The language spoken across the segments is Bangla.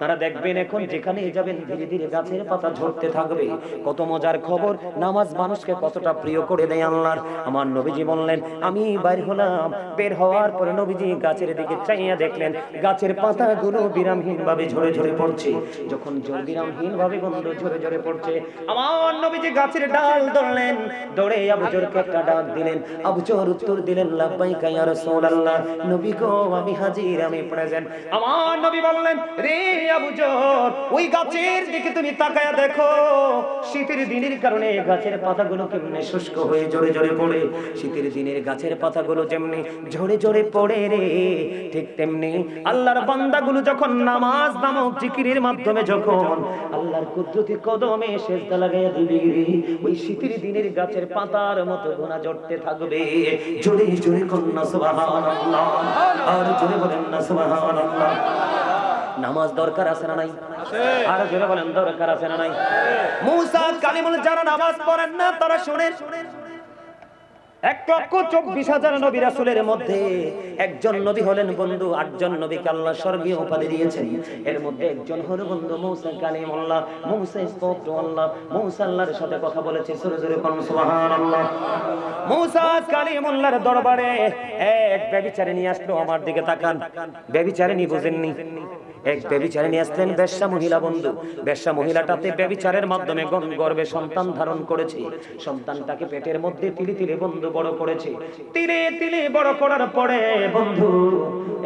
আপনারা দেখবেন এখন যেখানে যাবেন, ধীরে ধীরে গাছের পাতা ঝরতে থাকবে। কত মজার খবর, নামাজ মানুষকে কতটা প্রিয় করে দেয় আল্লাহর আমার নবীজি বললেন, আমি বাইর হলাম। বের হওয়ার পরে নবীজি গাছের দিকে চাইয়া দেখলেন, গাছের পাতাগুলো বিরামহীন ভাবে ঝরে ঝরে পড়ছে। যখন জোর বিরামহীন ভাবে বন্ধ ঝরে ঝরে পড়ছে, আমার নবীজি গাছের ডাল ধরলেন। দৌড়ে আবু জোরকে একটা ডাক দিলেন। আবু জোর উত্তর দিলেন, লাব্বাইকা ইয়া রাসূলুল্লাহ। নবী গো, আমি হাজির, আমি প্রেজেন্ট। আমার নবী বললেন, রে ওই গাছের দিকে তুমি দেখো। শীতের দিনের কারণে গাছের পাতাগুলো কেমনে শুষ্ক হয়ে জোরে জোরে পড়ে। শীতের দিনের গাছের পাতাগুলো যেমনি ঝরে ঝরে পড়ে রে, ঠিক তেমনি আল্লাহর বান্দাগুলো যখন নামাজ নামক জিকিরের মাধ্যমে যখন আল্লাহর কুদরতি কদমে সেজদা লাগাইয়া দিবি, ওই শীতের দিনের গাছের পাতার মতো গোনা জড়তে থাকবে। জোরে জোরে কন্যা, সুবহানাল্লাহ। আর জোরে বলেন না, সুবহানাল্লাহ। নামাজ দরকার আছে না নাই? আর জোরে বলেন দরকার আছে না নাই? মুসা কালিমুল যারা নামাজ পড়েন না তারা শুনেন। এক লক্ষ চব্বিশ হাজার নবী রাসুলের মধ্যে একজন নবী হলেন বন্ধু আটজন নবীকে আল্লাহ স্বর্গীয় উপাধি দিয়েছেন। এর মধ্যে একজন হলো বন্ধু মৌসা কালিমুল্লাহ। মৌসা স্তোত্র আল্লাহ। মৌসা আল্লাহর সাথে কথা বলেছে সুরে সুরে সুবহানাল্লাহ। মৌসা কালিমুল্লাহর দরবারে এক ব্যভিচারে নিয়ে আসলো আমার দিকে তাকান। ব্যভিচারে নি বুঝেননি। এক ব্যভিচারে নিয়ে আসলেন বেশ্যা মহিলা বন্ধু। বেশ্যা মহিলাটাতে ব্যভিচারের মাধ্যমে গর্ভে সন্তান ধারণ করেছে। সন্তানটাকে পেটের মধ্যে তিলে তিলে বন্ধু বড় করেছে। তিলে তিলে বড় করার পরে বন্ধু,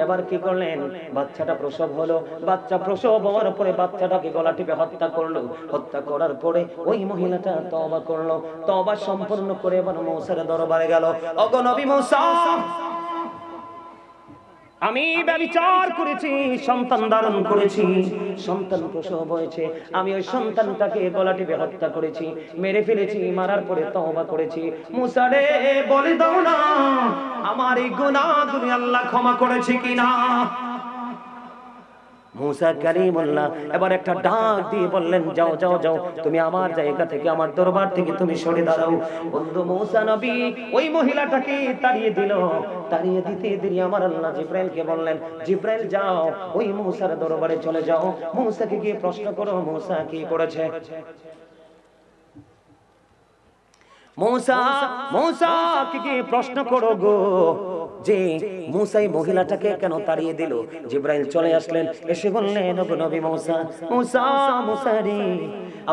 এবার কি করলেন? বাচ্চাটা প্রসব হলো। বাচ্চা প্রসব হওয়ার পরে বাচ্চাটাকে গলা টিপে হত্যা করল। হত্যা করার পরে ওই মহিলাটা তবা করল। তবা সম্পূর্ণ করে এবার মৌসার দরবারে গেল। অগনবী মৌসা আমি ব্যবচার করেছি, সন্তান ধারণ করেছি। সন্তান প্রসব হয়েছে। আমি ওই সন্তানটাকে গলা টিপে হত্যা করেছি, মেরে ফেলেছি, মারার পরে তহবা করেছি। মুসারে বলে দাও না, আমার এই গুণা তুমি আল্লাহ ক্ষমা করেছে কিনা? মুসা কালিমুল্লাহ এবার একটা ডাক দিয়ে বললেন, যাও যাও যাও, তুমি আমার জায়গা থেকে, আমার দরবার থেকে তুমি সরে দাঁড়াও। বন্ধু মুসা নবী ওই মহিলাটাকে তাড়িয়ে দিল। তাড়িয়ে দিতে দেরি আমার আল্লাহ জিব্রাইলকে বললেন, জিব্রাইল যাও, ওই মুসার দরবারে চলে যাও। মুসাকে গিয়ে প্রশ্ন করো, মুসা কি করেছে? মৌসা প্রশ্ন করো গো? যে মুসাই মহিলাটাকে কেন তাড়িয়ে দিল? জিব্রাইল চলে আসলেন, এসে বললেন নবী মৌসা মৌসা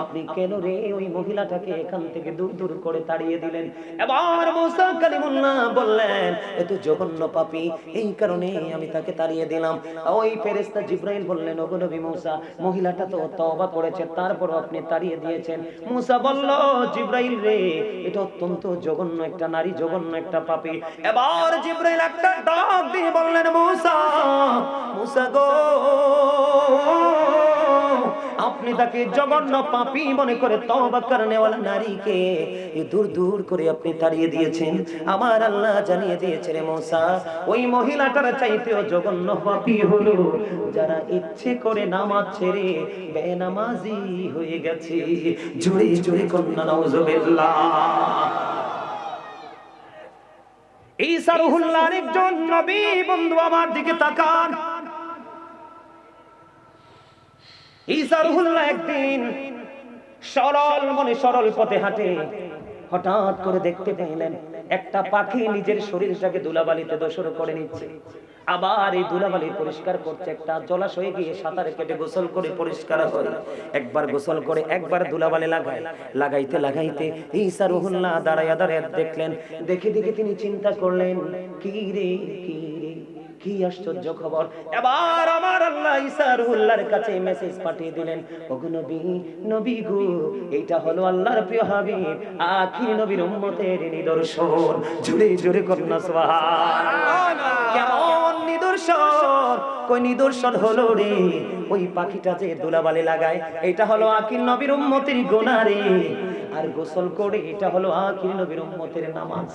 আপনি কেন রে ওই মহিলাটাকে এখান থেকে দূর দূর করে তাড়িয়ে দিলেন? এবার মৌসা কালিমুল্লাহ বললেন, এ তো জঘন্য পাপী, এই কারণে আমি তাকে তাড়িয়ে দিলাম। ওই ফেরেশতা জিব্রাইল বললেন, ওগো নবী মৌসা, মহিলাটা তো তওবা করেছে তারপর আপনি তাড়িয়ে দিয়েছেন। মুসা বলল, জিব্রাইল রে এটা অত্যন্ত জঘন্য একটা নারী, জঘন্য একটা পাপী। এবার জিব্রাইল একটা ডাক দিয়ে বললেন, মুসা মুসা গো। আপনি তাকে জঘন্য পাপী মনে করে তওবা করনেওয়ালা নারীকে এ দূর দূর করে আপনি তাড়িয়ে দিয়েছেন। আমার আল্লাহ জানিয়ে দিয়েছেন রে মুসা, ওই মহিলাটার চাইতেও জঘন্য পাপী হলো। যারা ইচ্ছে করে নামাজ ছেড়ে বেনামাজি হয়ে গেছে। জোরে জোরে কন্যা, নাউজুবিল্লাহ। ঈসা রুহুল্লাহর একজন নবী, বন্ধু আমার দিকে তাকান। একদিন সরল মনে সরল পথে হাঁটে। হঠাৎ করে দেখতে পেলেন একটা পাখি নিজের দোষর করে নিচ্ছে। আবার এই পরিষ্কার করছে, একটা জলাশয়ে গিয়ে সাঁতার কেটে গোসল করে পরিষ্কার হয়। একবার গোসল করে, একবার ধুলাবালি লাগায়। লাগাইতে লাগাইতে ঈসা দাঁড়াইয়া দাঁড়াইয়া দেখলেন, দেখে দেখে তিনি চিন্তা করলেন, কি রে, কি কি আশ্চর্য খবর? এবার আমার আল্লাহ ঈসা রুহুল্লাহর কাছে মেসেজ পাঠিয়ে দিলেন, ওগো নবী নবী গো, এইটা হলো আল্লাহর প্রিয় হাবিব, আখির নবীর উম্মতের নিদর্শন। জুড়ে জুড়ে কন্যা সুবহান কেমন নিদর্শন? কই নিদর্শন হলো রে? ওই পাখিটা যে দোলাবালি লাগায়, এটা হলো আখির নবীর উম্মতের গোনা রে। আর গোসল করে এটা হলো আখির নবীর উম্মতের নামাজ।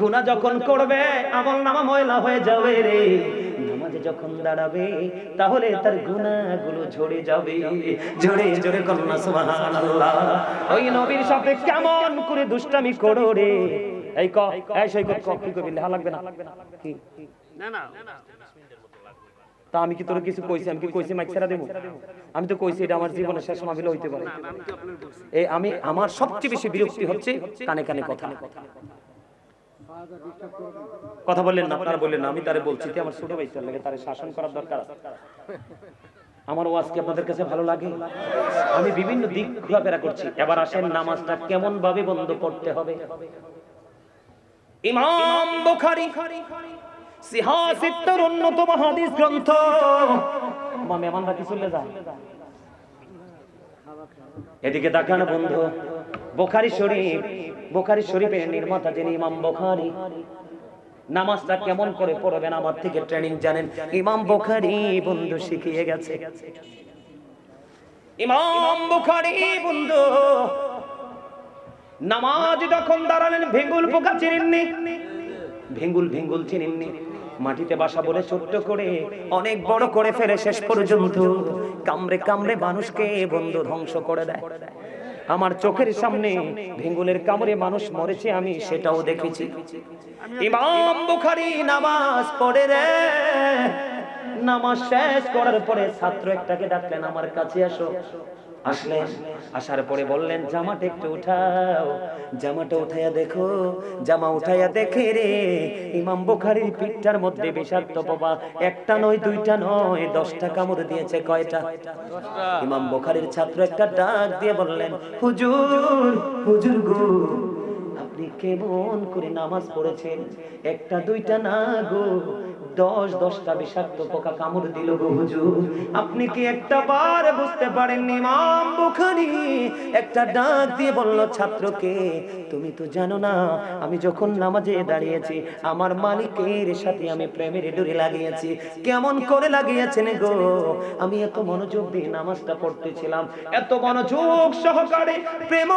গুনাহ যখন করবে আমল নামা ময়লা হয়ে যাবে রে। নামাজে যখন দাঁড়াবে তাহলে তার গুনাহগুলো ঝরে যাবে। ঝরে ঝরে কন্যা সুবহানাল্লাহ। ওই নবীর সাথে কেমন করে দুষ্টামি করো রে। এই ক এই ক কি কবি লেখা লাগবে না? কি? না না। তা আমি কি তোর কিছু কইছি? আমি কি কইছি? মাইক ছেড়া দেবো? আমি তো কইছি এটা আমার জীবনের শেষ মাহফিল হইতে পারে। এই আমি আমার সবচেয়ে বেশি বিরক্তি হচ্ছে কানে কানে কথা। কথা বললেন না, আপনারা বললেন না, আমি তারে বলছি আমার ছোট ভাই লাগে তারে শাসন করার দরকার আছে। আমার ওয়াজ কি আপনাদের কাছে ভালো লাগে? আমি বিভিন্ন দিক ঘোরাফেরা করছি। এবার আসেন নামাজটা কেমন ভাবে বন্ধ করতে হবে। ইমাম বুখারী সিহাসিত্তর অন্যতম হাদিস গ্রন্থ। মা মেহমানরা কি চলে যায়? এদিকে তাকান বন্ধু। বোখারি শরীফ, বোখারি শরীফের নির্মাতা যিনি ইমাম বোখারি, নামাজটা কেমন করে পড়বেন আমার থেকে ট্রেনিং জানেন। ইমাম বোখারি বন্ধু শিখিয়ে গেছে। ইমাম বোখারি বন্ধু, নামাজ যখন দাঁড়ালেন ভেঙ্গুল পোকা চিনেননি? ভেঙ্গুল ভেঙ্গুল চিনেননি। মাটিতে বাসা বলে ছোট্ট করে, অনেক বড় করে ফেলে শেষ পর্যন্ত। কামড়ে কামড়ে মানুষকে বন্ধু ধ্বংস করে দেয়। আমার চোখের সামনে ভেঙ্গুলের কামড়ে মানুষ মরেছে, আমি সেটাও দেখেছি। ইমাম বুখারি নামাজ পড়ে রে। নামাজ শেষ করার পরে ছাত্র একটাকে ডাকলেন, আমার কাছে আসো। আসলেন আসার পরে বললেন, জামাটা একটু উঠাও, জামাটা উঠাইয়া দেখো, জামা উঠাইয়া দেখে রে, ইমাম বুখারির পিঠটার মধ্যে বিষাক্ত বাবা, একটা নয়, দুইটা নয়, দশটা কামড় দিয়েছে কয়টা? ইমাম বুখারির ছাত্র একটা ডাক দিয়ে বললেন, হুজুর হুজুর গো, আপনি কেমন করে নামাজ পড়েছেন? একটা, দুইটা না গো দশ, দশটা বিষাক্ত পোকা কামড় দিল গো হুজুর। আপনি কি একটা বার বুঝতে পারেননি, ইমাম বুখারী একটা ডাক দিয়ে বলল, ছাত্রকে, তুমি তো জানো না, আমি যখন নামাজে দাঁড়িয়েছি, আমার মালিকের সাথে আমি প্রেমের ডুরি লাগিয়েছি। কেমন করে লাগিয়েছেন গো? আমি এত মনোযোগ দিয়ে নামাজটা পড়তেছিলাম, এত মনোযোগ সহকারে প্রেম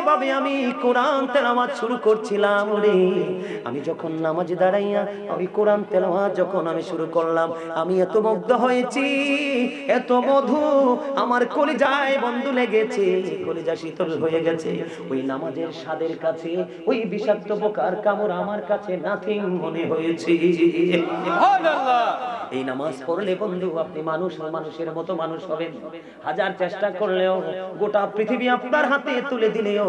এভাবে আমি কোরআন তেলাওয়াত শুরু করছিলাম রে। আমি যখন নামাজে দাঁড়াইয়া আমি কোরআন তেলাওয়াত যখন আমি শুরু করলাম, আমি এত মুগ্ধ হয়েছি, এত মধু আমার কলিজায় বন্ধু লেগেছে, কলিজা শীতল হয়ে গেছে। ওই নামাজের স্বাদের কাছে, ওই বিষাক্ত পোকার কামড় আমার কাছে নাথিং মনে হয়েছে। এই নামাজ পড়লে বন্ধু আপনি মানুষ মানুষের মতো মানুষ হবেন। হাজার চেষ্টা করলেও গোটা পৃথিবী আপনার হাতে তুলে দিলেও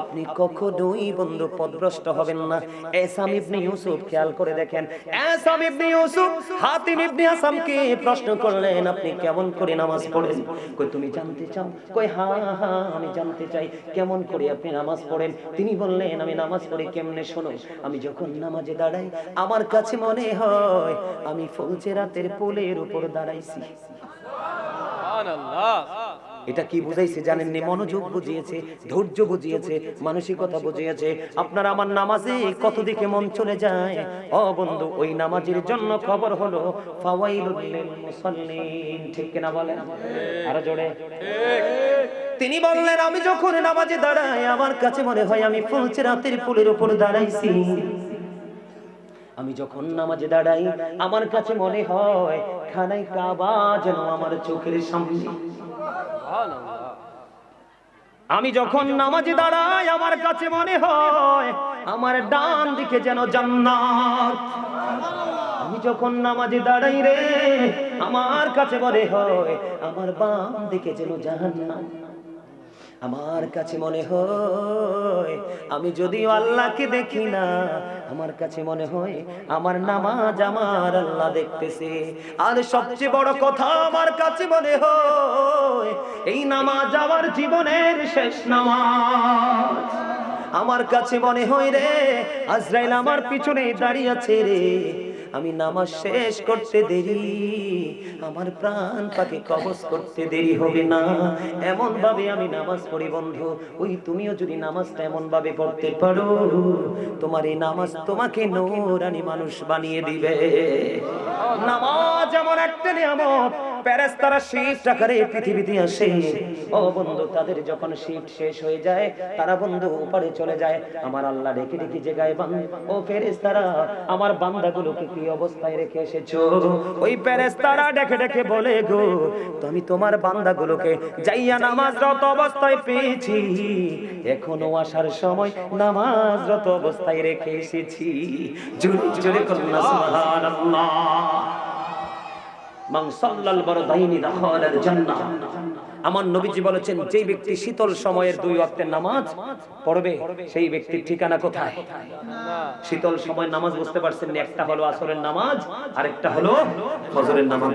আপনি কখনোই বন্ধু পদভ্রষ্ট হবেন না। এসাম ইবনে ইউসুফ খেয়াল করে দেখেন। এসাম ইবনে ইউসুফ হাতিম ইবনে আসামকে প্রশ্ন করলেন আপনি কেমন করে নামাজ পড়েন? কই তুমি জানতে চাও? কই হ্যাঁ হ্যাঁ আমি জানতে চাই কেমন করে আপনি নামাজ পড়েন? তিনি বললেন আমি নামাজ পড়ি কেমনে শোনো? আমি যখন নামাজে দাঁড়াই আমার কাছে মনে হয় আমি ফৌজে রাতের পোলের উপর দাঁড়াইছি। এটা কি বুঝাইছে? জানেননি মনোযোগ বুঝিয়েছে ধৈর্য বুঝিয়েছে মানসিকতা বুঝিয়েছে। আপনার আমার নামাজে কত দিকে মন চলে যায়? ও বন্ধু ওই নামাজের জন্য খবর হলো ঠিক কিনা বলেন? আরও জোরে। তিনি বললেন আমি যখন নামাজে দাঁড়াই আমার কাছে মনে হয় আমি ফুলছে রাতের পুলের উপর দাঁড়াইছি। আমি যখন নামাজে দাঁড়াই, আমার কাছে মনে হয় খানাই কাবা যেন আমার চোখের সামনে। আমি যখন নামাজে দাঁড়াই, আমার কাছে মনে হয়, আমার ডান দিকে যেন জান্নাত। আমি যখন নামাজে দাঁড়াই রে, আমার কাছে মনে হয়, আমার বাম দিকে যেন জাহান্নাম। আমার কাছে মনে হয়, আমি যদিও আল্লাহকে দেখি না, আমার কাছে মনে হয় আমার নামাজ আমার আল্লাহ দেখতেছে। আর সবচেয়ে বড় কথা আমার কাছে মনে হয়, এই নামাজ আমার জীবনের শেষ নামাজ। আমার কাছে মনে হয় রে, আজরাইল আমার পিছনে দাঁড়িয়ে আছে রে। আমি নামাজ শেষ করতে দেরি। আমার প্রাণ তাকে কবজ করতে দেরি হবে না। এমন ভাবে আমি নামাজ পড়ি, বন্ধু। ওই তুমিও যদি নামাজটা এমন ভাবে পড়তে পারো, তোমার এই নামাজ তোমাকে নোরানি মানুষ বানিয়ে দিবে। নামাজ এমন একটা নিয়ামত পৃথিবীতে আসে। ও বন্ধু, তাদের যখন শেষ হয়ে যায়, তারা বন্ধু উপরে চলে যায়। আমার ও আমার বান্দাগুলোকে কি অবস্থায় রেখে এসেছ? ওই ফেরেস্তারা ডেকে ডেকে বলে, গো আমি তোমার বান্দাগুলোকে যাইয়া নামাজ নামাজরত অবস্থায় পেয়েছি। এখনও আসার সময় নামাজ নামাজরত অবস্থায় রেখে এসেছি। জোরে জোরে করুন সুবহানাল্লাহ। আমার নবীজি বলেছেন যে ব্যক্তি শীতল সময়ের দুই ওয়াক্তের নামাজ পড়বে, সেই ব্যক্তির ঠিকানা কোথায়? শীতল সময় নামাজ বুঝতে পারছেন একটা হলো আসরের নামাজ আর একটা হলো ফজরের নামাজ।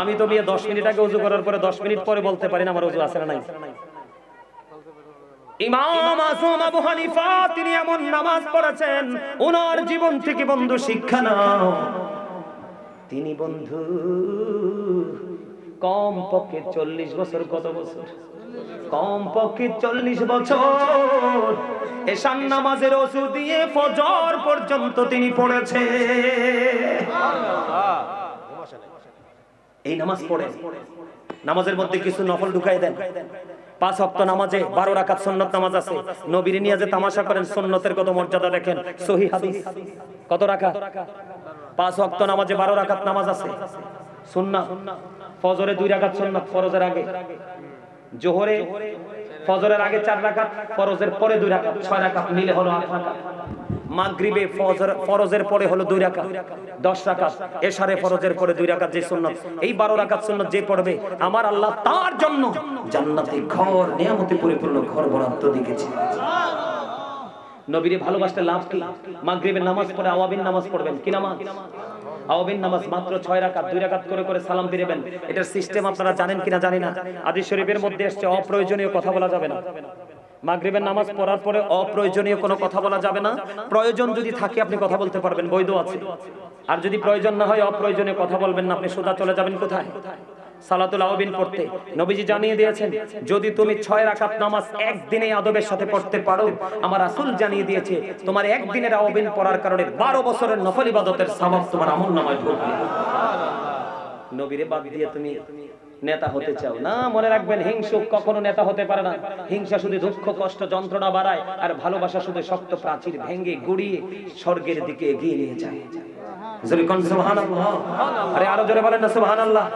আমি তো বিয়ে 10 মিনিট আগে ওযু করার পরে 10 মিনিট পরে বলতে পারি না, আমার ওযু আছে না নাই। তিনি এমন নামাজ পড়েছেন ওনার জীবন থেকে বন্ধু শিক্ষা নাও। তিনি বন্ধু কম পক্ষে চল্লিশ বছর কত বছর? কম পক্ষে চল্লিশ বছর। এশান নামাজের ওষুধ দিয়ে ফজর পর্যন্ত তিনি পড়েছে। এই নামাজ পড়ে নামাজের মধ্যে কিছু নফল ঢুকাই দেন। পাঁচ অক্ত নামাজে বারো রাকাত সন্নত নামাজ আছে। নবীর নিয়ে যে তামাশা করেন, সন্নতের কত মর্যাদা দেখেন। সহি হাদিস। কত রাখা পাঁচ অক্ত নামাজে বারো রাকাত নামাজ আছে। সুন্না ফজরে দুই রাকাত সুন্নাত ফরজের আগে। জোহরে ফজরের আগে চার রাকাত, ফরজের পরে দুই রাকাত, ছয় রাকাত মিলে হলো আট মাগরিবে ফরজের পরে হলো দুই রাকাত ফরজের পরে দুই রাকাত যে এই যে পড়বে, আমার আল্লাহ তার জন্য জান্নাতে ঘর, নিয়ামতে পরিপূর্ণ ঘর বরাদ্দ দিয়েছে। নবীরে ভালোবাসতে লাভ কি? মাগরিবের নামাজ পড়ে আওয়াবিন নামাজ পড়বেন কি নামাজ? আওয়াবিন নামাজ মাত্র ছয় রাকাত, দুই রাকাত করে করে সালাম ফিরেবেন এটার সিস্টেম আপনারা জানেন কিনা জানি না। আদি শরীফের মধ্যে এসছে অপ্রয়োজনীয় কথা বলা যাবে না। মাগরিবের নামাজ পড়ার পরে অপ্রয়োজনীয় কোনো কথা বলা যাবে না। প্রয়োজন যদি থাকে আপনি কথা বলতে পারবেন, বৈধ আছে। আর যদি প্রয়োজন না হয় অপ্রয়োজনীয় কথা বলবেন না, আপনি সোজা চলে যাবেন কোথায়? সালাতুল আওয়াবিন পড়তে। নবীজি জানিয়ে দিয়েছেন, যদি তুমি ছয় রাকাত নামাজ একদিনে আদবের সাথে পড়তে পারো, আমার রাসূল জানিয়ে দিয়েছে, তোমার একদিনের আওয়াবিন পড়ার কারণে 12 বছরের নফল ইবাদতের সওয়াব তোমার আমল নামায় ঢুকবে নবীরে বাদ দিয়ে তুমি নেতা হতে চাও। না, মনে রাখবেন, হিংসুক কখনো নেতা হতে পারে না। হিংসা শুধু দুঃখ, কষ্ট, যন্ত্রণা বাড়ায়, আর ভালোবাসা শুধু শক্ত প্রাচীর ভেঙে গুড়িয়ে স্বর্গের দিকে এগিয়ে নিয়ে যায়। জোরে সুবহানাল্লাহ। আরে আরও জোরে বলেন না সুবহানাল্লাহ।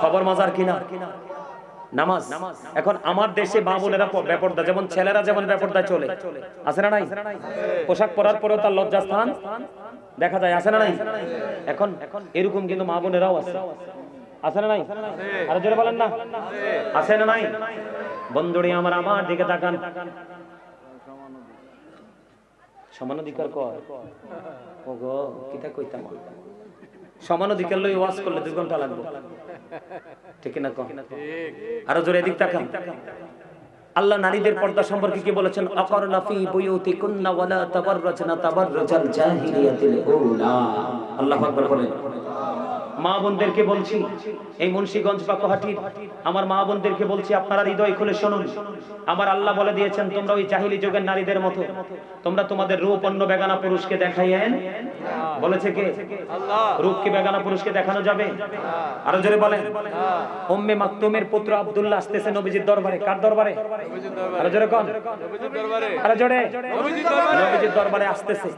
খবর মজার কিনা? নামাজ। এখন আমার দেশে প- বেপরদা, যেমন ছেলেরা যেমন বেপরদায় চলে। আছে না নাই? পোশাক পরার পরেও তার লজ্জা স্থান দেখা যায়। আছে না নাই? এখন এরকম কিন্তু মা বোনেরাও আছে। আছে না নাই? আরও জোরে বলেন না। আছে না নাই? বন্ধুরি আমার আমার দিকে তাকান। সমান অধিকার কর। ওগো কিতা কইতাম? সমান অধিকার লই ওয়াজ করলে দুই ঘণ্টা লাগবে। ঠিক না কম আরও জোরে এদিক তাকান আল্লাহ নারীদের পর্দা সম্পর্কে কি বলেছেন? আকরনা ফি বুয়ুতিকুন্না ওয়ালা তাবাররাজনা তাবাররাজাল জাহিলিয়াতিল উলা। আল্লাহ আকবার বলেন। মা বোনদেরকে বলছি, এই মুন্সিগঞ্জ বা কোহাটির আমার মা বোনদেরকে বলছি, আপনারা হৃদয় খুলে শুনুন। আমার আল্লাহ বলে দিয়েছেন, তোমরা ওই জাহিলি যুগের নারীদের মতো, তোমরা তোমাদের রূপ অন্য বেগানা পুরুষকে দেখাইয়েন। বলেছে কে? রূপ কি বেগানা পুরুষকে দেখানো যাবে? আরও জোরে বলেন। উম্মে মাকতুমের পুত্র আব্দুল্লাহ আসতেছে নবীজির দরবারে। কার দরবারে? আরও জোরে কোন। আরও জোরে। নবীজির দরবারে আসতেছে।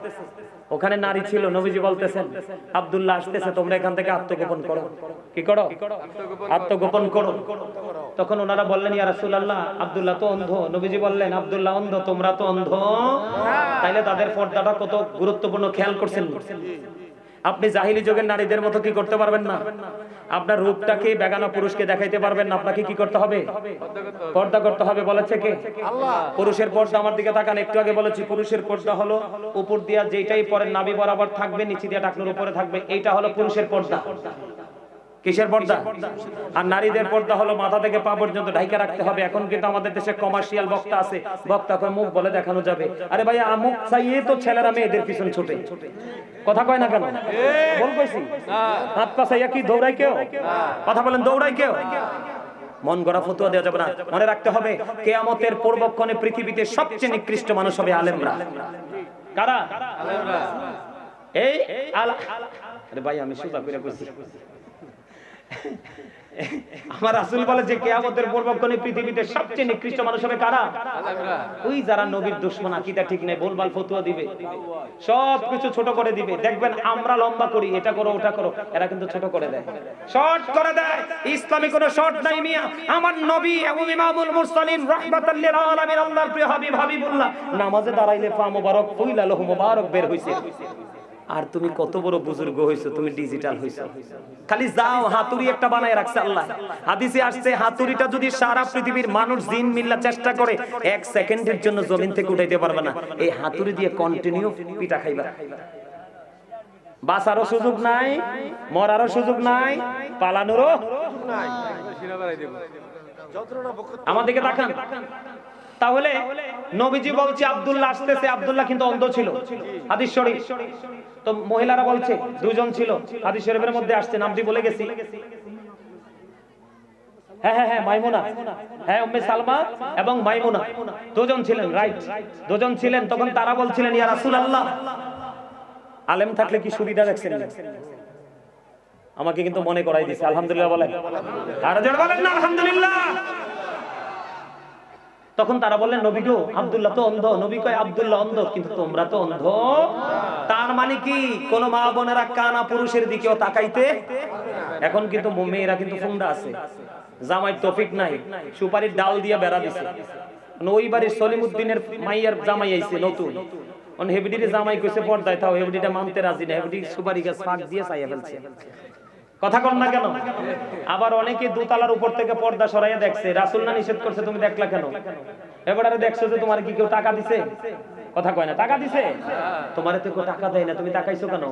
ওখানে নারী ছিল, নবীজি বলতেছেন, আব্দুল্লাহ আসতেছে, তোমরা এখান থেকে আত্মগোপন করো। কি করো? আত্মগোপন করো। তখন ওনারা বললেন ইয়া রাসূলুল্লাহ আব্দুল্লাহ তো অন্ধ। নবীজি বললেন আব্দুল্লাহ অন্ধ তোমরা তো অন্ধ। তাইলে তাদের পর্দাটা কত গুরুত্বপূর্ণ খেয়াল করছেন? আপনি জাহিলি যুগের নারীদের মতো কি করতে পারবেন না? আপনার রূপটাকে বেগানা পুরুষকে দেখাইতে পারবেন না? আপনাকে কি করতে হবে? পর্দা করতে হবে বলেছে কে? পুরুষের পর্দা আমার দিকে তাকান একটু আগে বলেছি পুরুষের পর্দা হলো উপর দিয়া যেটাই পরে নাবি বরাবর থাকবে নিচে দিয়া টাকনোর উপরে থাকবে এইটা হলো পুরুষের পর্দা। কিসের পর্দা? আর নারীদের পর্দা হলো মাথা থেকে পা পর্যন্ত ঢাইকা রাখতে হবে। এখন কিন্তু আমাদের দেশে কমার্শিয়াল বক্তা আছে। বক্তা কয় মুখ বলে দেখানো যাবে। আরে ভাই মুখ চাইয়ে তো ছেলেরা মেয়েদের পিছন ছুটে। কথা কয় না কেন? বল কইছি। হাত পা চাইয়া কি দৌড়াই কেউ? কথা বলেন দৌড়াই কেউ? মন গড়া ফতুয়া দেওয়া যাবে না। মনে রাখতে হবে কেয়ামতের পূর্বক্ষণে পৃথিবীতে সবচেয়ে নিকৃষ্ট মানুষ হবে আলেমরা। কারা? এই আলা আরে ভাই আমি সুতা করে কইছি। আমার রাসূল বলে যে কিয়ামতের পূর্বক্ষণে পৃথিবীতে সবচেয়ে নিকৃষ্ট মানুষ হবে কারা? ওই যারা নবীর দুশমন, আকীদা ঠিক নেই বলবাল ফতুয়া দিবে সব কিছু ছোট করে দিবে। দেখবেন আমরা লম্বা করি, এটা করো, ওটা করো, এরা কিন্তু ছোট করে দেয়। শর্ট করে দেয়। ইসলামী কোনো শর্ট নাই মিয়া। আমার নবী এবং ইমামুল মুরসালিন রাহমাতাল লিল আলামিন, আল্লাহর প্রিয় হাবিব হাবিবুল্লাহ, নামাজে দাঁড়াইলে পা মোবারক, ফুইলা লহু মোবারক বের হইছে। আর তুমি কত বড় বুজুর্গ হইছো তুমি ডিজিটাল হইছো। খালি যাও হাতুড়ি একটা বানায় রাখছে আল্লাহ। হাদিসে আসছে হাতুড়িটা যদি সারা পৃথিবীর মানুষ দিন মিল্লা চেষ্টা করে এক সেকেন্ডের জন্য জমিন থেকে উঠাইতে পারবে না। এই হাতুড়ি দিয়ে কন্টিনিউ পিঠা খাইবা। বাঁচারও সুযোগ নাই মরারও সুযোগ নাই পালানোরও আমাদেরকে দেখান তাহলে নবীজি বলছে আব্দুল্লাহ আসতেছে আব্দুল্লাহ কিন্তু অন্ধ ছিল। হাদিস শরীফ। তো মহিলারা বলছে, দুজন ছিল, হাদিস শরীফের মধ্যে আসছে, নামটি বলে গেছি। হ্যাঁ হ্যাঁ হ্যাঁ হ্যাঁ বলছিলেন থাকলে কি সুবিধা আমাকে কিন্তু মনে করাই দিছে, আলহামদুলিল্লাহ বলেন। আলহামদুলিল্লাহ। তখন তারা বললেন, নবী আব্দুল্লাহ তো অন্ধ। নবী কয়, আব্দুল্লাহ অন্ধ, কিন্তু তোমরা তো অন্ধ। তার মানে কি? কোন মা বোনেরা কানা পুরুষের দিকেও তাকাইতে এখন কিন্তু মেয়েরা কিন্তু ফুন্ডা আছে। জামাই তফিক নাই। সুপারির ডাল দিয়ে বেড়া দিছে। মানে সলিমুদ্দিনের মাইয়ার জামাই আইছে নতুন। হেবিডিরে জামাই কইছে পর্দায় তাও হেবিডিটা মানতে রাজি না সুপারি গাছ ফাঁক দিয়ে চাইয়া ফেলছে। কথা কন না কেন? আবার অনেকে দোতলার উপর থেকে পর্দা সরাইয়া দেখছে। রাসুল না নিষেধ করছে, তুমি দেখলা কেন? এবারে দেখছ যে তোমার কি কেউ টাকা দিছে? কথা কয় না, টাকা দিছে? তোমার তো টাকা দেয় না, তুমি টাকাইছো কেন?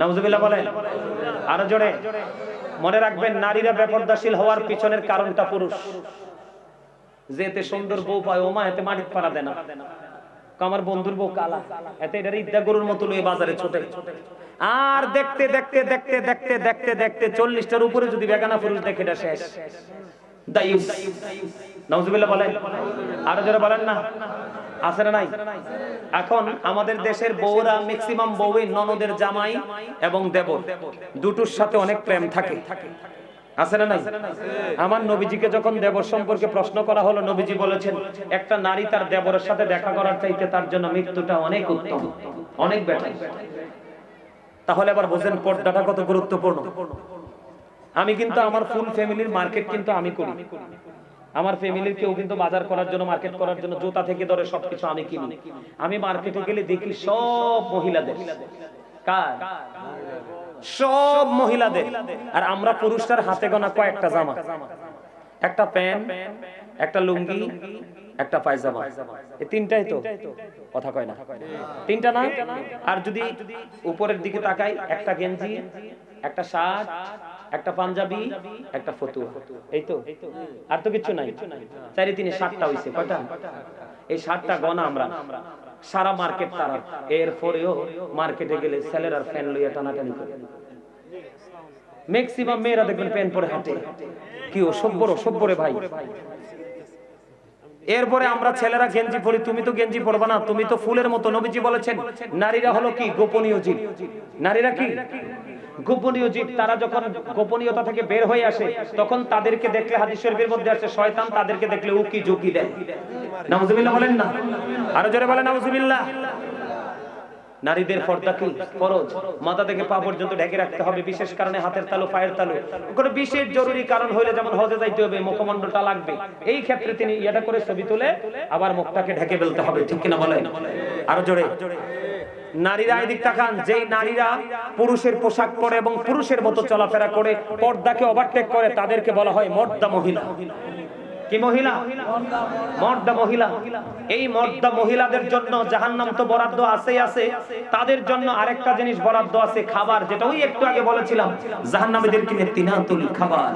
নাউজুবিল্লাহ বলেন, আরও জোরে, মনে রাখবেন, নারীরা বেপর্দাশীল হওয়ার পিছনের কারণটা পুরুষ। যেতে সুন্দর বউ পায়, ওমা এতে মাটির পাড়া দেয় না। আমার বন্ধুর বউ কালা, এতে এটা ইদ্যা গরুর মতো লয়ে বাজারে ছোটে। আর দেখতে দেখতে দেখতে দেখতে দেখতে দেখতে চল্লিশটার উপরে যদি বেগানা পুরুষ দেখে এটা শেষ। দায়ুস নাউজুবিল্লাহ বলেন, আরও যারা বলেন না। আছে না নাই? এখন আমাদের দেশের বউরা ম্যাক্সিমাম বউই ননদের জামাই এবং দেবর। দুটোর সাথে অনেক প্রেম থাকে। আছে না নাই? আমার নবীজিকে যখন দেবর সম্পর্কে প্রশ্ন করা হলো, নবীজি বলেছেন, একটা নারী তার দেবরের সাথে দেখা করার চাইতে তার জন্য মৃত্যুটা অনেক উত্তম, অনেক বেটার। তাহলে আবার বোঝেন পর্দাটা কত গুরুত্বপূর্ণ। আমি কিন্তু আমার ফুল ফ্যামিলির মার্কেট কিন্তু আমি করি। আমার ফ্যামিলির কেউ কিন্তু বাজার করার জন্য মার্কেট করার জন্য জুতা থেকে ধরে সবকিছু আমি কিনি। আমি মার্কেটে গেলে দেখি সব মহিলাদের। কার? সব মহিলাদের। আর আমরা পুরুষটার হাতে গোনা কয়েকটা জামা। একটা প্যান্ট, একটা লুঙ্গি, একটা পায়জামা। এই তিনটাই তো? কথা কয় না। তিনটা না? আর যদি উপরের দিকে তাকাই, একটা গেঞ্জি, একটা শার্ট একটা পাঞ্জাবি, একটা ফতুয়া। এই তো? আর তো কিছু নাই। চারি তিনে সাতটা হইছে, কয়টা? এই সাতটা গনা আমরা। সারা মার্কেট তারা। এরপরেও মার্কেটে গেলে ছেলের আর ফ্যান লইয়া টানাটানি করে। ম্যাক্সিমাম মেয়েরা দেখবেন প্যান্ট পরে হাঁটে। কি ও সভ্যর সভ্যরে ভাই। এরপরে আমরা ছেলেরা গেঞ্জি পরি, তুমি তো গেঞ্জি পরবা না। তুমি তো ফুলের মতো। নবীজি বলেছেন, নারীরা হলো কি? গোপনীয় জীব। নারীরা কি? গোপনীয় জীব, তারা যখন গোপনীয়তা থেকে বের হয়ে আসে, তখন তাদেরকে দেখলে হাদিস শরীফের মধ্যে আছে শয়তান তাদেরকে দেখলে উকি ঝুঁকি দেয়। নাউজুবিল্লাহ বলেন না? আরও জোরে বলেন, নাউজুবিল্লাহ। নারীদের পর্দা কি ফরজ? মাথা থেকে পা পর্যন্ত ঢেকে রাখতে হবে, বিশেষ কারণে হাতের তালু, পায়ের তালু। কোনো বিশেষ জরুরি কারণ হইলে যেমন হজে যাইতে হবে মুখমণ্ডলটা লাগবে। এই ক্ষেত্রে তিনি এটা করে ছবি তুলে আবার মুখটাকে ঢেকে ফেলতে হবে, ঠিক কিনা বলেন? আরও জোরে। নারীরা এদিক তাকান, যেই নারীরা পুরুষের পোশাক পরে এবং পুরুষের মতো চলাফেরা করে, পর্দাকে ওভারটেক করে, তাদেরকে বলা হয় মর্দা মহিলা। কি মহিলা? মর্দা মহিলা। এই মর্দা মহিলাদের জন্য জাহান্নাম তো বরাদ্দ আছে আছে। তাদের জন্য আরেকটা জিনিস বরাদ্দ আছে, খাবার, যেটা ওই একটু আগে বলেছিলাম, জাহান্নামীদের কিনে তিনাতুল খাবার।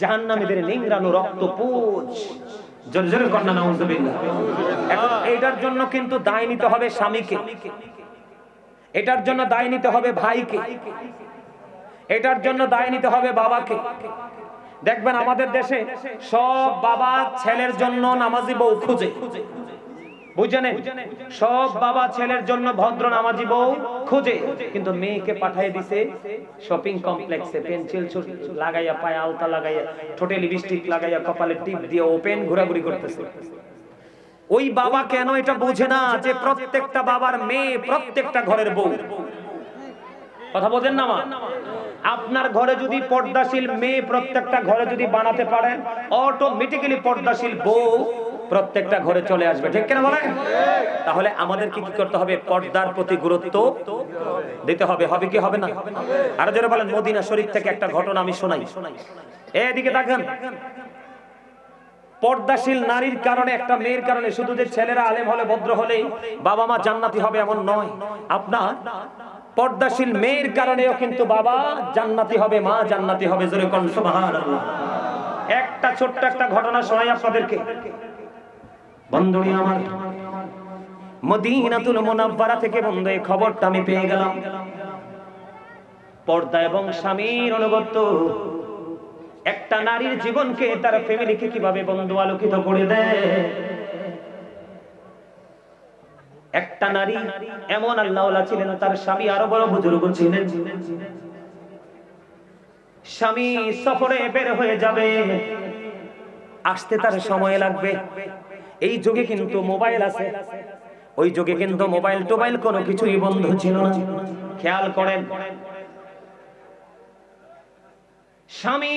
জাহান্নামীদের নিংরানো রক্ত পুজ। জোরে জোরে কন্যা নাউজুবিল্লাহ। এখন এটার জন্য কিন্তু দায় নিতে হবে স্বামীকে। এটার জন্য দায় নিতে হবে ভাইকে। এটার জন্য দায় নিতে হবে বাবাকে। দেখবেন আমাদের দেশে সব বাবা ছেলের জন্য নামাজি বউ খুঁজে। বুঝছেন সব বাবা ছেলের জন্য ভদ্র নামাজি বউ খুঁজে। কিন্তু মেয়েকে পাঠিয়ে দিছে শপিং কমপ্লেক্সে পেন্সিল লাগাইয়া পায়ে আলতা লাগাইয়া, ঠোঁটে লিপস্টিক লাগাইয়া, কপালে টিপ দিয়ে ওপেন ঘোরাঘুরি করতেছে। ওই বাবা কেন এটা বুঝে না যে প্রত্যেকটা বাবার মেয়ে প্রত্যেকটা ঘরের বউ? কথা বোঝেন না মা? আপনার ঘরে যদি পর্দাশীল মেয়ে প্রত্যেকটা ঘরে যদি বানাতে পারেন অটোমেটিক্যালি পর্দাশীল বউ প্রত্যেকটা ঘরে চলে আসবে। ঠিক কিনা বলেন? তাহলে আমাদেরকে কি করতে হবে? পর্দার প্রতি গুরুত্ব দিতে হবে। হবে কি হবে না? আরও যারা বলেন, মদিনা শরীফ থেকে একটা ঘটনা আমি শোনাই। এদিকে দেখেন, পর্দাশীল নারীর কারণে, একটা মেয়ের কারণে শুধু যে ছেলেরা আলেম হলে, ভদ্র হলে বাবা মা জান্নাতি হবে এমন নয়। আপনার পর্দাশীল মেয়ের কারণেও কিন্তু বাবা জান্নাতি হবে, মা জান্নাতি হবে, জোরে কোন, সুবহানাল্লাহ। একটা ছোট্ট একটা ঘটনা শোনাই আপনাদেরকে। বন্ধুরি আমার, মদিনাতুল মুনাব্বারা থেকে বন্ধু, এই খবরটা আমি পেয়ে গেলাম। পর্দা এবং স্বামীর অনুগত্য একটা নারীর জীবনকে তার ফ্যামিলিকে কীভাবে বন্ধু আলোকিত করে দেয়? একটা নারী এমন আল্লাহ ছিলেন, তার স্বামী আরও বড় বুজুর্গ ছিলেন। স্বামী সফরে বের হয়ে যাবে, আসতে তার সময় লাগবে। এই যুগে কিন্তু মোবাইল আছে। ওই যুগে কিন্তু মোবাইল টোবাইল কোনো কিছুই বন্ধ ছিল না। খেয়াল করেন, স্বামী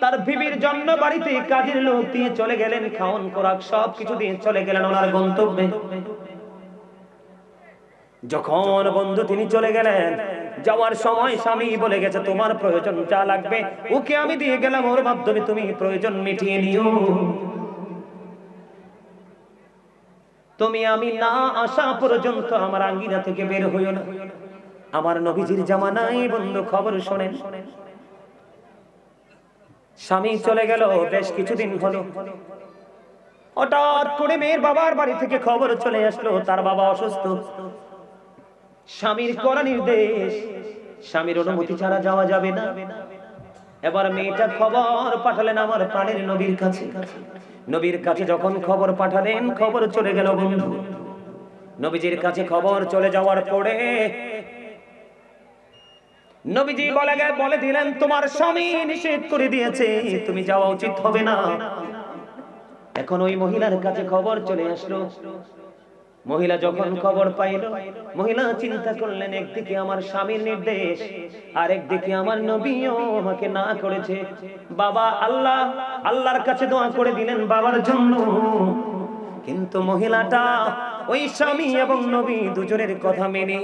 তার বিবির জন্য বাড়িতে কাজের লোক দিয়ে চলে গেলেন খাওন খোরাক সব কিছু দিয়ে চলে গেলেন ওনার গন্তব্যে। যখন বন্ধু তিনি চলে গেলেন, যাওয়ার সময় স্বামী বলে গেছে, তোমার প্রয়োজন যা লাগবে, ওকে আমি দিয়ে গেলাম, ওর মাধ্যমে তুমি প্রয়োজন মিটিয়ে নিও। তুমি আমি না আসা পর্যন্ত আমার আঙ্গিনা থেকে বের হইও না। আমার নবীজির জামানাই বন্ধু খবর শোনেন। স্বামী চলে গেল, বেশ কিছুদিন হলো। হঠাৎ করে মেয়ের বাবার বাড়ি থেকে খবর চলে আসলো, তার বাবা অসুস্থ। স্বামীর করা নির্দেশ। স্বামীর অনুমতি ছাড়া যাওয়া যাবে না। এবার মেয়েটা খবর পাঠালেন আমার প্রাণের নবীর কাছে। নবীর কাছে যখন খবর পাঠালেন, খবর চলে গেল বন্ধু। নবীজির কাছে খবর চলে যাওয়ার পরে নবীজি বলে গে বলে দিলেন, তোমার স্বামী নিষেধ করে দিয়েছে, তুমি যাওয়া উচিত হবে না। এখন ওই মহিলার কাছে খবর চলে আসলো। মহিলা যখন খবর পাইল, মহিলা চিন্তা করলেন, একদিকে আমার স্বামীর নির্দেশ আর একদিকে আমার নবীও আমাকে না করেছে। বাবা, আল্লাহ, আল্লাহর কাছে দোয়া করে দিলেন বাবার জন্য। কিন্তু মহিলাটা ওই স্বামী এবং নবী দুজনের কথা মেনে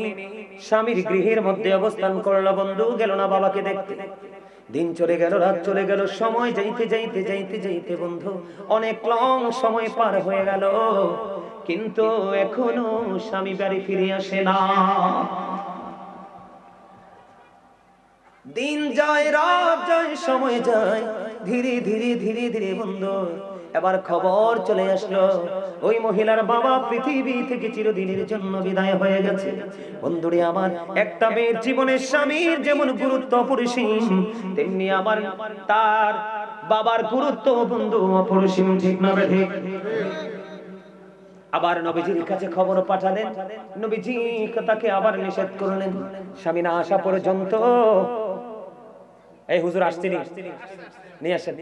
স্বামীর গৃহের মধ্যে অবস্থান করল, বন্ধু, গেল না বাবাকে দেখতে। দিন চলে গেল, রাত চলে গেল, সময় যাইতে যাইতে যাইতে যাইতে, বন্ধু, অনেক লং সময় পার হয়ে গেল। কিন্তু এখনও স্বামী বাড়ি ফিরে আসে না। দিন যায়, রাত যায়, সময় যায়, ধীরে ধীরে ধীরে ধীরে, বন্ধু এবার খবর চলে আসলো। ওই মহিলার বাবা পৃথিবী থেকে চিরদিনের জন্য বিদায় হয়ে গেছে। বন্ধুরে আমার একটা মেয়ের জীবনের স্বামীর যেমন গুরুত্ব অপরিসীম তেমনি আমার তার বাবার গুরুত্ব বন্ধু অপরিসীম ঠিক না ঠিক? আবার নবীজির কাছে খবর পাঠালেন। নবীজি তাকে আবার নিষেধ করলেন। স্বামী না আসা পর্যন্ত এই হুজুর আসছিনি নিয়ে আসেন।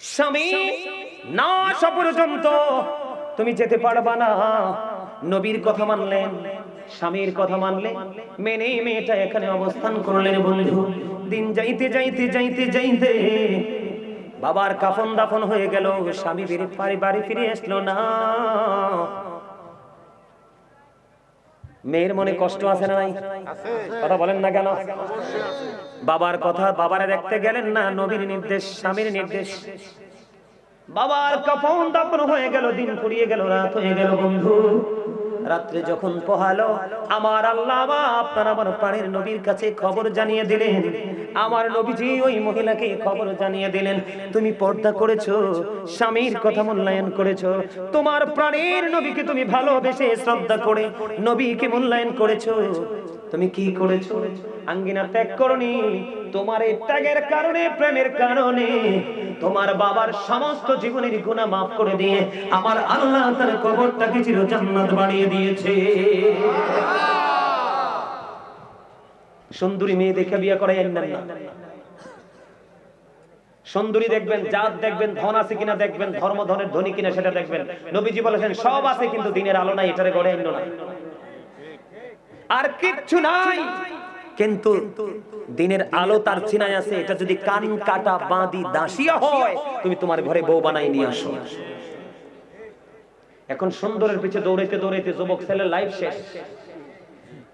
স্বামী, না আসা পর্যন্ত তুমি যেতে পারবা না। নবীর কথা মানলেন স্বামীর কথা মানলে, মেনে মেয়েটা এখানে অবস্থান করলেন বন্ধু। দিন যাইতে যাইতে যাইতে যাইতে বাবার কাফন দাফন হয়ে গেল, স্বামী বেড়ে ফিরে আসলো না। মেয়ের মনে কষ্ট আছে না নাই? কথা বলেন না কেন? বাবার কথা বাবারে দেখতে গেলেন না নবীর নির্দেশ স্বামীর নির্দেশ। বাবার কাফন দাপন হয়ে গেল দিন পুড়িয়ে গেল রাত হয়ে গেল বন্ধু। রাত্রে যখন পোহালো, আমার আল্লাহ আপনার আমার প্রাণের নবীর কাছে খবর জানিয়ে দিলেন। আমার নবীজি ওই মহিলাকে খবর জানিয়ে দিলেন, তুমি পর্দা করেছ, স্বামীর কথা মূল্যায়ন করেছ, তোমার প্রাণের নবীকে তুমি ভালোবেসে শ্রদ্ধা করে নবীকে মূল্যায়ন করেছ তুমি কি করেছ? আঙ্গিনা ত্যাগ করনি। তোমার এই ত্যাগের কারণে, প্রেমের কারণে। তোমার বাবার সমস্ত জীবনের গুনাহ মাফ করে দিয়ে আমার আল্লাহ তার কবরটাকে চির জান্নাত বানিয়ে দিয়েছে। সুন্দরী মেয়ে দেখে বিয়ে করাই না। সুন্দরী দেখবেন, জাত দেখবেন, ধন আছে কিনা দেখবেন ধর্ম ধনের ধনী কিনা সেটা দেখবেন। নবীজি বলেছেন, সব আছে কিন্তু দিনের আলো নাই, এটারে গড়ে আইন না। আর কিচ্ছু নাই। কিন্তু দিনের আলো তার চিনায় আছে। এটা যদি কান কাটা বাঁধি দাসিয়া হয়, তুমি তোমার ঘরে বউ বানাই নিয়ে আসো। এখন সুন্দরের পিছে দৌড়াইতে দৌড়াইতে যুবক ছেলের লাইফ শেষ।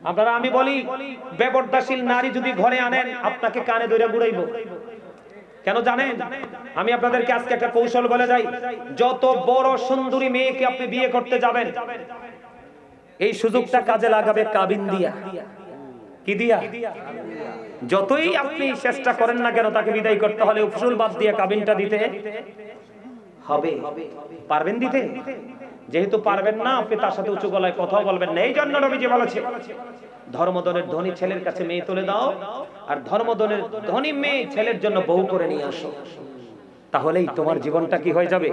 আপনারা, আমি বলি বেপর্দাশীল নারী যদি ঘরে আনেন, আপনাকে কানে ধরে ঘুরাইব। কেন জানেন? আমি আপনাদেরকে আজকে একটা কৌশল বলে যাই। যত বড় সুন্দরী মেয়েকে আপনি বিয়ে করতে যাবেন এই সুযোগটা কাজে লাগাবে কাবিন দিয়া। কি দিয়া? যতই আপনি চেষ্টা করেন না কেন তাকে বিদায় করতে হলে উফসুল বাদ দিয়ে কাবিনটা দিতে হবে। পারবেন দিতে? যেহেতু পারবেন না আপনি তার সাথে উঁচু গলায় কথাও বলবেন না। এই জন্য নবীজি বলেছে ধর্মদনের ধনী ছেলের কাছে মেয়ে তুলে দাও আর ধর্মদনের ধনী মেয়ে ছেলের জন্য বউ করে নিয়ে আসো। তাহলেই তোমার জীবনটা কি হয়ে যাবে?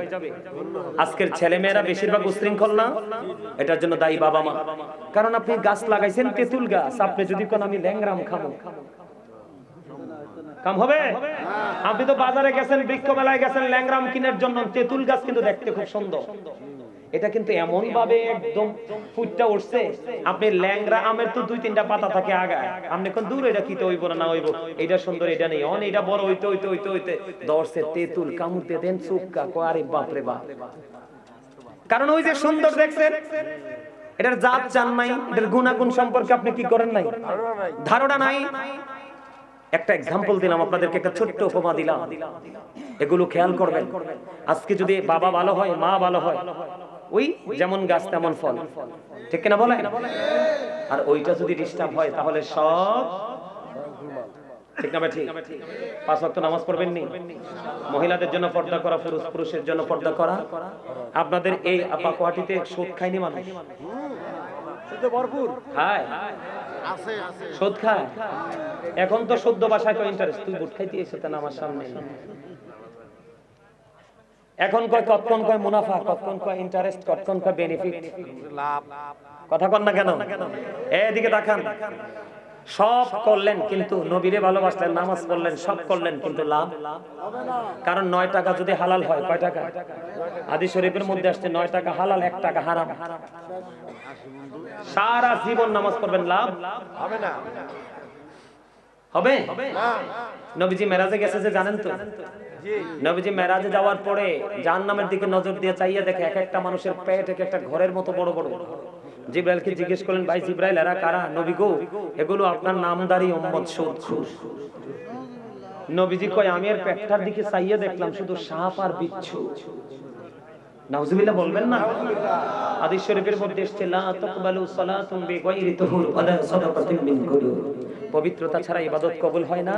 আজকের ছেলে মেয়েরা বেশিরভাগ উশৃঙ্খল না? এটার জন্য দায়ী বাবা মা। কারণ আপনি গাছ লাগাইছেন তেঁতুল গাছ, আপনি যদি কোন আমি ল্যাংরাম খাব কাম হবে? আপনি তো বাজারে গেছেন বৃক্ষ মেলায় গেছেন ল্যাংরাম কিনার জন্য তেঁতুল গাছ কিন্তু দেখতে খুব সুন্দর। এটা কিন্তু এমন ভাবে একদম ফুটটা উঠছে। আপনি ল্যাংরা আমের তো দুই তিনটা পাতা থাকে আগায় আপনি কোন দূর এটা কি তো হইব না হইব? এটা সুন্দর এটা নেই। অন এটা বড় হইতে হইতে হইতে হইতে। দর্শে তেঁতুল কামুতে দেন চুপকা কো আরে বাপ রে বাপ। কারণ ওই যে সুন্দর দেখছেন এটার জাত চান নাই এটার গুণাগুণ সম্পর্কে আপনি কি করেন নাই? ধারণা নাই? একটা এক্সাম্পল দিলাম আপনাদেরকে একটা ছোট্ট উপমা দিলাম। এগুলো খেয়াল করবেন। আজকে যদি বাবা ভালো হয় মা ভালো হয় ওই যেমন গাছ তেমন ফল। ঠিক কিনা বলেন? আর ওইটা যদি ডিস্টার্ব হয় তাহলে সব ঠিক না ঠিক? পাঁচ ওয়াক্ত নামাজ পড়বেন নি মহিলাদের জন্য পর্দা করা পুরুষ পুরুষের জন্য পর্দা করা। আপনাদের এই আপা কোয়াটিতে সুদ খায়নি মানুষ? খায়? সুদ খায়? এখন তো শুদ্ধ ভাষায় তো ইন্টারেস্ট তুই বুট খাইতে এসে আমার সামনে। এখন কয় কতক্ষণ কয় মুনাফা কতক্ষণ কয় ইন্টারেস্ট কতক্ষণ কয় বেনিফিট কথা কন না কেন? এদিকে দেখান। সব করলেন কিন্তু নবীরে ভালোবাসলেন নামাজ পড়লেন সব করলেন কিন্তু লাভ। কারণ নয় টাকা যদি হালাল হয় কয় টাকা? আদি শরীফের মধ্যে আসছে নয় টাকা হালাল এক টাকা হারাম। সারা জীবন নামাজ পড়বেন লাভ? হবে না। হবে। নবীজি মেরাজে গেছে যে জানেন তো? নবীজি মেরাজে যাওয়ার পরে জাহান্নামের দিকে নজর দিয়ে চাইয়া দেখে এক একটা মানুষের পেট এক একটা ঘরের মতো বড় বড়। জিব্রাইলকে জিজ্ঞেস করলেন, ভাই জিব্রাইল, এরা কারা? নবী গো, এগুলো আপনার নামদারি উম্মত সুদ। নবীজি কয়, আমি এর পেটটার দিকে চাইয়া দেখলাম, শুধু সাপ আর বিচ্ছু। নাউজুবিল্লাহ, বলবেন না? হাদিস শরীফের মধ্যে এসেছে, লা তাকবালু সালাতুন ওয়ালা মিন পবিত্রতা ছাড়া ইবাদত কবুল হয় না,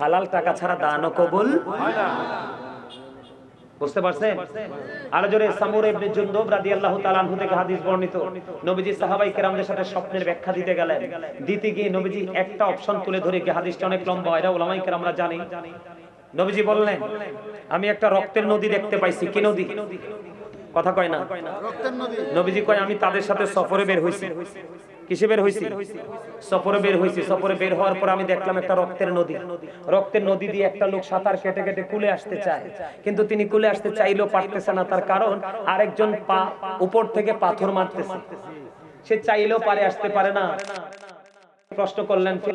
হালাল টাকা ছাড়া দানও কবুল হয় না। বুঝতে পারছেন? জোরে, সামুর ইবনে রাদিয়াল্লাহু তাআলা আনহু থেকে হাদিস বর্ণিত। নবীজি সাহাবাই কেরামদের সাথে স্বপ্নের ব্যাখ্যা দিতে গেলেন। দিতে গিয়ে নবীজি একটা অপশন তুলে ধরে গিয়ে হাদিসটা অনেক লম্বা, এরা ওলামাই কেরামরা জানি। নবীজি বললেন, আমি একটা রক্তের নদী দেখতে পাইছি, কি নদী? কথা কয় না? নবীজি কয় আমি তাদের সাথে সফরে বের হইছি। কিসে বের হইছি? সফরে বের হইছি। সফরে বের হওয়ার পর আমি দেখলাম একটা রক্তের নদী। রক্তের নদী দিয়ে একটা লোক সাঁতার কেটে কেটে কুলে আসতে চায়। কিন্তু তিনি কুলে আসতে চাইলেও পারতেছে না। তার কারণ আরেকজন পা উপর থেকে পাথর মারতেছে। সে চাইলেও পারে আসতে পারে না। প্রশ্ন করলেন